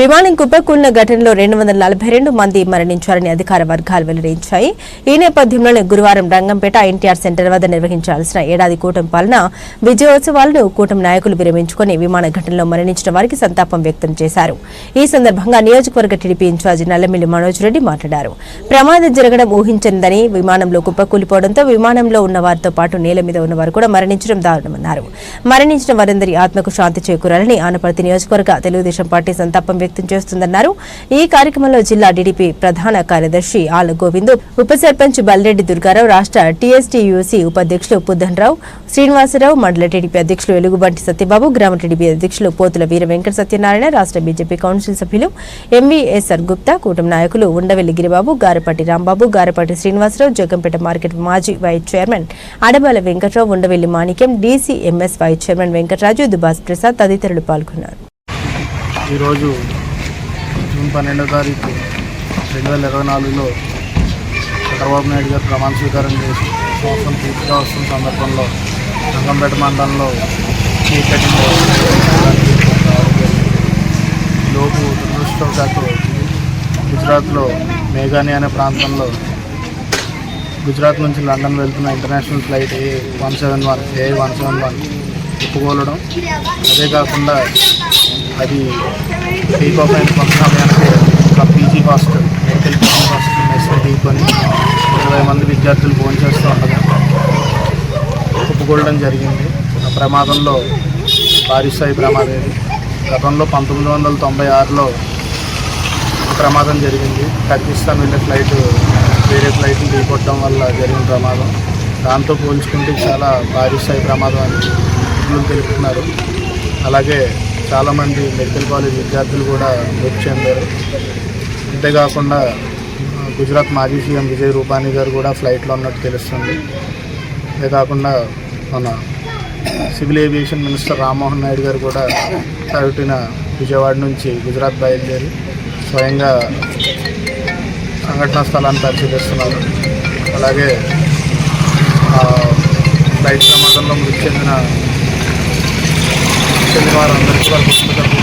విమానం కుప్పకూలిన ఘటనలో రెండు వందల నలభై రెండు మంది మరణించారని అధికార వర్గాలు వెల్లడించాయి. ఈ నేపథ్యంలోనే గురువారం రంగంపేట ఎన్టీఆర్ సెంటర్ వద్ద నిర్వహించాల్సిన ఏడాది కూటమి పాలన విజయోత్సవాలను కూటమి నాయకులు విరమించుకుని విమాన ఘటనలో మరణించిన వారికి సంతాపం వ్యక్తం చేశారు. ఈ సందర్భంగా నియోజకవర్గ టీడీపీ ఇన్ఛార్జి నల్లమిల్లి మనోజ్ రెడ్డి మాట్లాడారు. ప్రమాదం జరగడం ఊహించిందని విమానంలో కుప్పకూలిపోవడంతో విమానంలో ఉన్న వారితో పాటు నేల మీద ఉన్న వారు కూడా మరణించడం దారుణమన్నారు. మరణించిన వారందరి ఆత్మకు శాంతి చేకూరాలని ఆనపర్తి నియోజకవర్గ తెలుగుదేశం పార్టీ సంతాపం వ్యక్తం చేస్తుందన్నారు. ఈ కార్యక్రమంలో జిల్లా టీడీపీ ప్రధాన కార్యదర్శి ఆల గోవిందు ఉప సర్పంచ్ బల్రెడ్డి దుర్గారావు రాష్ట్ర టీఎస్టీయూసీ ఉపాధ్యక్షులు పుద్దనరావు శ్రీనివాసరావు మండల టీడీపీ అధ్యక్షులు వెలుగుబంటి సత్యబాబు గ్రామ టీడీపీ అధ్యక్షులు పోతుల వీర వెంకట సత్యనారాయణ రాష్ట్ర బీజేపీ కౌన్సిల్ సభ్యులు ఎంవీఎస్ఆర్ గుప్తా కూటమి నాయకులు ఉండవెల్లి గిరిబాబు గారపాటి రాంబాబు గారపాటి శ్రీనివాసరావు జగంపేట మార్కెట్ మాజీ vice chairman Adabala Venkatrao Undavalli Manikyam DCMS vice chairman Venkataraju Dubas Prasad తదితరులు పాల్గొన్నారు. ఈరోజు జూన్ పన్నెండో తారీఖు రెండు వేల ఇరవై నాలుగులో చంద్రబాబు నాయుడు గారు ప్రమాణ స్వీకారం చేసి సంవత్సరం పూర్తిగా వస్తున్న సందర్భంలో రంగంపేట మండలంలో కేక్ లోపు దురదృష్టవశాత్తు గుజరాత్లో మేఘాని అనే ప్రాంతంలో గుజరాత్ నుంచి లండన్ వెళ్తున్న international flight A one seven one A one seven one ఒప్పుకోలడం అదే కాకుండా అది టేక్ ఆఫ్ అండ్ ఒక PG hostel medical PG hostel మెస్లో తీసుకొని ఇరవై మంది విద్యార్థులు ఫోన్ చేస్తూ ఉండగా కుప్పకూడడం జరిగింది. ఆ ప్రమాదంలో భారీ స్థాయి ప్రమాదం ఇది గతంలో పంతొమ్మిది వందల తొంభై ఆరులో ప్రమాదం జరిగింది. పాకిస్తాన్ వెళ్ళే ఫ్లైట్ వేరే ఫ్లైట్ని ఢీకొట్టడం వల్ల జరిగిన ప్రమాదం. దాంతో పోల్చుకుంటే చాలా భారీ స్థాయి ప్రమాదం అని నిపుణులు తెలుపుతున్నారు. అలాగే చాలామంది మెడికల్ కాలేజ్ విద్యార్థులు కూడా మృతి చెందారు. అంతేకాకుండా గుజరాత్ మాజీ సీఎం విజయ్ రూపానీ గారు కూడా ఫ్లైట్లో ఉన్నట్టు తెలుస్తుంది. అంతేకాకుండా మన civil aviation minister Rammohan Naidu garu కూడా తరటిన విజయవాడ నుంచి గుజరాత్ బయలుదేరి స్వయంగా సంఘటనా స్థలాన్ని పరిశీలిస్తున్నారు. అలాగే ఫ్లైట్ ప్రమాదంలో మృతి చెందిన చెందిన వారందరికీ వారి పుస్తకాలు